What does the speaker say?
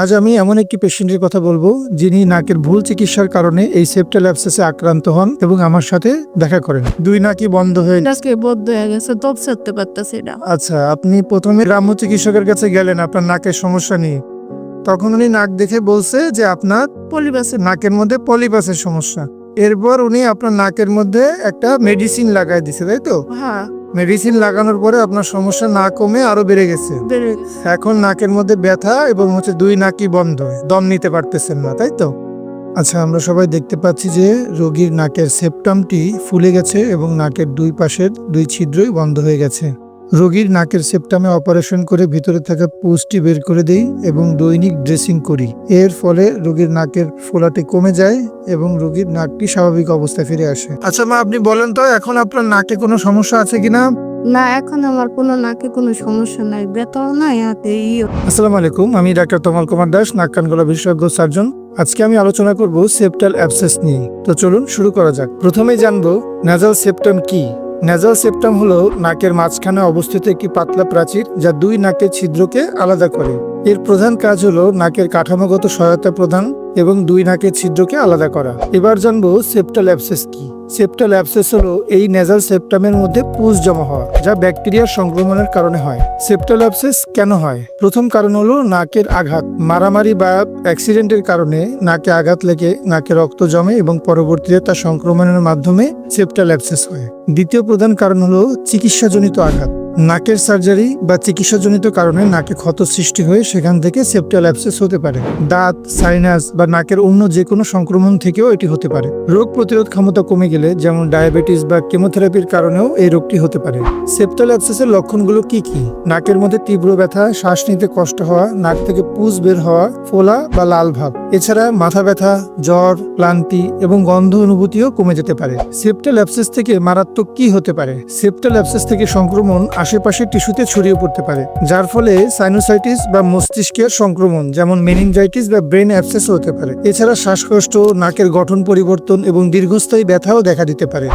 আজ আমি এমন একটি পেশেন্টের কথা বলব যিনি নাকের ভুল চিকিৎসার কারণে এই সেপ্টাল অ্যাবসেসে আক্রান্ত হন এবং আমার সাথে দেখা করেন। দুই নাকি বন্ধ হয়ে আজকে বদ্ধ হয়ে গেছে তপ ছাড়তে পারতেছি না। আচ্ছা আপনি প্রথমে গ্রাম্য চিকিৎসকের কাছে গেলেন আপনার নাকের সমস্যা নিয়ে। তখন উনি নাক দেখে বলছে যে আপনার পলিবাসে নাকের মধ্যে পলিপাসের সমস্যা। এরপর উনি আপনার নাকের মধ্যে একটা মেডিসিন লাগাই দিছে তাই তো? হ্যাঁ। মেডিসিন লাগানোর পরে আপনার সমস্যা না কমে আরও বেড়ে গেছে। এখন নাকের মধ্যে ব্যথা এবং হচ্ছে দুই নাকি বন্ধ দম নিতে পারতেছেন না তাই তো? আচ্ছা আমরা সবাই দেখতে পাচ্ছি যে রোগীর নাকের সেপ্টামটি ফুলে গেছে এবং নাকের দুই পাশের দুই ছিদ্রই বন্ধ হয়ে গেছে। রোগীর নাকের সেপ্টামে অপারেশন করে ভিতরে থাকা পুষ্টি বের করে দেই এবং দৈনিক ড্রেসিং করি। এর ফলে রোগীর নাকের ফোলাটি কমে যায় এবং রোগীর নাকটি স্বাভাবিক অবস্থায় ফিরে আসে। আচ্ছা মা আপনি বলেন তো এখন আপনার নাকে কোনো সমস্যা আছে কিনা? না এখন আমার কোনো নাকে কোনো সমস্যা নাই ব্যথাও নাই হাতে আসসালামু আলাইকুম আমি ডাক্তার তমাল কুমার দাস নাক কান গলা বিশেষজ্ঞ সার্জন। আজকে আমি আলোচনা করব সেপ্টাল অ্যাবসেস নিয়ে। তো চলুন শুরু করা যাক। প্রথমেই জানব নাজাল সেপ্টাম কি? নাজাল সেপ্টাম হলো নাকের মাঝখানে অবস্থিত একটি পাতলা প্রাচীর যা দুই নাকের ছিদ্রকে আলাদা করে। এর প্রধান কাজ হলো নাকের কাঠামোগত সহায়তা প্রদান এবং দুই নাকের ছিদ্রকে আলাদা করা। এবার জানব সেপ্টাল অ্যাবসেস কি। সেপ্টাল অ্যাবসেস হলো এই নেজাল সেপ্টামের মধ্যে পুষ জমা হওয়া, যা ব্যাকটেরিয়ার সংক্রমণের কারণে হয়। সেপ্টাল অ্যাবসেস কেন হয়? প্রথম কারণ হলো নাকের আঘাত। মারামারি বা অ্যাক্সিডেন্টের কারণে নাকে আঘাত লেগে নাকে রক্ত জমে এবং পরবর্তীতে তা সংক্রমণের মাধ্যমে সেপ্টাল অ্যাবসেস হয়। দ্বিতীয় প্রধান কারণ হলো চিকিৎসাজনিত আঘাত। নাকের সার্জারি বা চিকিৎসাজনিত কারণে নাকে ক্ষত সৃষ্টি হয়ে সেখান থেকে সেপ্টাল অ্যাপসেস হতে পারে। দাঁত, সাইনাস বা নাকের অন্য যে কোনো সংক্রমণ থেকেও এটি হতে পারে। রোগ প্রতিরোধ ক্ষমতা কমে গেলে, যেমন ডায়াবেটিস বা কেমোথেরাপির কারণেও এই রোগটি হতে পারে। সেপ্টাল অ্যাপসেসের লক্ষণগুলো কি কি? নাকের মধ্যে তীব্র ব্যথা, শ্বাস নিতে কষ্ট হওয়া, নাক থেকে পুজ বের হওয়া, ফোলা বা লাল ভাব। এছাড়া মাথা ব্যথা, জ্বর, ক্লান্তি এবং গন্ধ অনুভূতিও কমে যেতে পারে। সেপ্টাল অ্যাপসেস থেকে মারাত্মক কি হতে পারে? সেপ্টাল অ্যাপসেস থেকে সংক্রমণ আশেপাশের টিস্যুতে ছড়িয়ে পড়তে পারে, যার ফলে সাইনোসাইটিস বা মস্তিষ্কের সংক্রমণ, যেমন মেনিনজাইটিস বা ব্রেন অ্যাবসেস হতে পারে। এছাড়া শ্বাসকষ্ট, নাকের গঠন পরিবর্তন এবং দীর্ঘস্থায়ী ব্যথাও দেখা দিতে পারে।